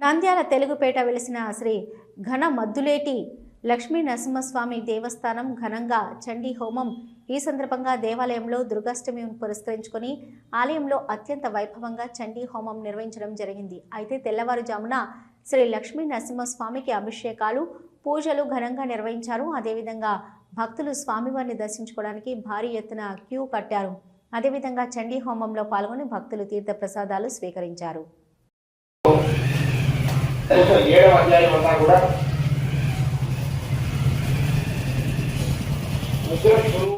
నంద్యాల తెలుగుపేట వెలిసిన శ్రీ ఘన మద్దులేటి లక్ష్మీ నరసింహస్వామి దేవస్థానం ఘనంగా చండీ హోమం ఈ సందర్భంగా దేవాలయంలో దుర్గాష్టమి పురస్కరించుకొని ఆలయంలో అత్యంత వైభవంగా చండీ హోమం నిర్వహించడం జరిగింది. అయితే తెల్లవారుజామున శ్రీ లక్ష్మీ నరసింహస్వామికి అభిషేకాలు పూజలు ఘనంగా నిర్వహించారు. అదేవిధంగా భక్తులు స్వామివారిని దర్శించుకోవడానికి భారీ ఎత్తున క్యూ కట్టారు. అదేవిధంగా చండీ హోమంలో పాల్గొని భక్తులు తీర్థ ప్రసాదాలు స్వీకరించారు. ఏడవ అధ్యాయం అంతా కూడా. ముద్ర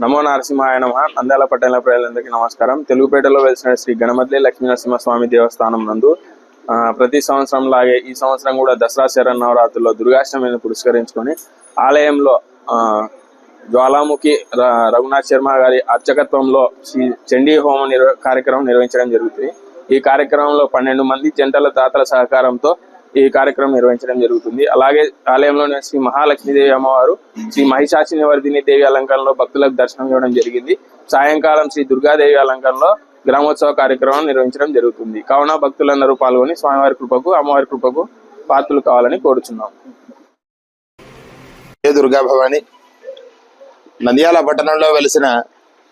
నమో నరసింహాయ నమ. నంద్యాల పట్టణ ప్రజలందరికీ నమస్కారం. తెలుగుపేటలో వెలిసిన శ్రీ గణమద్లి లక్ష్మీ నరసింహస్వామి దేవస్థానం నందు ప్రతి సంవత్సరం లాగే ఈ సంవత్సరం కూడా దసరా శరణవరాత్రుల్లో దుర్గాష్టమిని పురస్కరించుకొని ఆలయంలో జ్వాలాముఖి ర- రఘునాథ్ శర్మ గారి అర్చకత్వంలో శ్రీ చండీ హోమ నిర్వ కార్యక్రమం నిర్వహించడం జరుగుతుంది. ఈ కార్యక్రమంలో పన్నెండు మంది జంటల దాతల సహకారంతో ఈ కార్యక్రమం నిర్వహించడం జరుగుతుంది. అలాగే ఆలయంలోని శ్రీ మహాలక్ష్మీదేవి అమ్మవారు శ్రీ మహిషాసిని వర్ధిని దేవి అలంకరణలో భక్తులకు దర్శనం ఇవ్వడం జరిగింది. సాయంకాలం శ్రీ దుర్గాదేవి అలంకరణలో గ్రామోత్సవ కార్యక్రమం నిర్వహించడం జరుగుతుంది. కావున భక్తులందరూ పాల్గొని స్వామివారి కృపకు అమ్మవారి కృపకు పాత్రలు కావాలని కోరుచున్నాం. దుర్గా భవాని. నంద్యాల పట్టణంలో వెలిసిన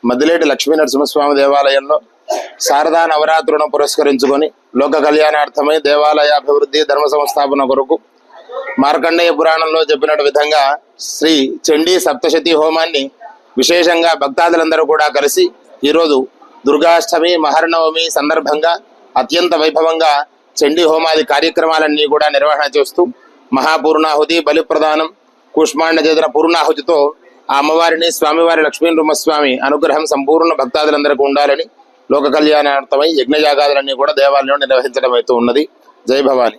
మద్దిలేటి లక్ష్మీ నరసింహస్వామి దేవాలయంలో శారదా నవరాత్రులను పురస్కరించుకొని లోక కళ్యాణార్థమై దేవాలయ అభివృద్ధి ధర్మ సంస్థాపన కొరకు మార్కండేయ పురాణంలో చెప్పినట్టు విధంగా శ్రీ చండీ సప్తశతి హోమాన్ని విశేషంగా భక్తాదులందరూ కూడా కలిసి ఈరోజు దుర్గాష్టమి మహర్నవమి సందర్భంగా అత్యంత వైభవంగా చండీ హోమాది కార్యక్రమాలన్నీ కూడా నిర్వహణ చేస్తూ మహాపూర్ణాహుతి బలి ప్రదానం కూష్మాండ చేసిన పూర్ణాహుతితో ఆ అమ్మవారిని స్వామివారి లక్ష్మీ నృమస్వామి అనుగ్రహం సంపూర్ణ భక్తాదులందరికీ ఉండాలని లోక కళ్యాణార్థమై యజ్ఞయాగాదులన్నీ కూడా దేవాలయంలో నిర్వహించడం అయితే ఉన్నది. జై భవాని.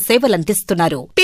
సేవలందిస్తున్నారు.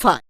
five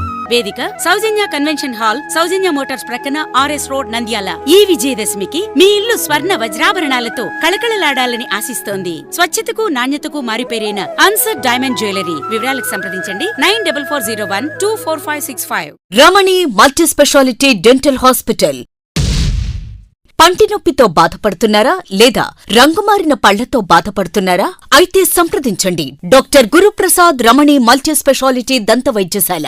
వేదిక Soujanya convention hall Soujanya motors ప్రక్కన ఆర్ఎస్ రోడ్ నంద్యాల. ఈ విజయదశమికి మీ ఇల్లు స్వర్ణ వజ్రాభరణాలతో కళకళలాడాలని ఆశిస్తోంది. స్వచ్ఛతకు నాణ్యతకు మారిపేరైన అన్సర్ డైమండ్ జ్యువెలరీ. వివరాలకు సంప్రదించండి. Nine double four zero one two four five six five. Ramani multi speciality dental hospital. పంటి నొప్పితో బాధపడుతున్నారా లేదా రంగుమారిన పళ్ళతో బాధపడుతున్నారా? అయితే సంప్రదించండి. Doctor Guruprasad Ramani multi speciality దంత వైద్యశాల.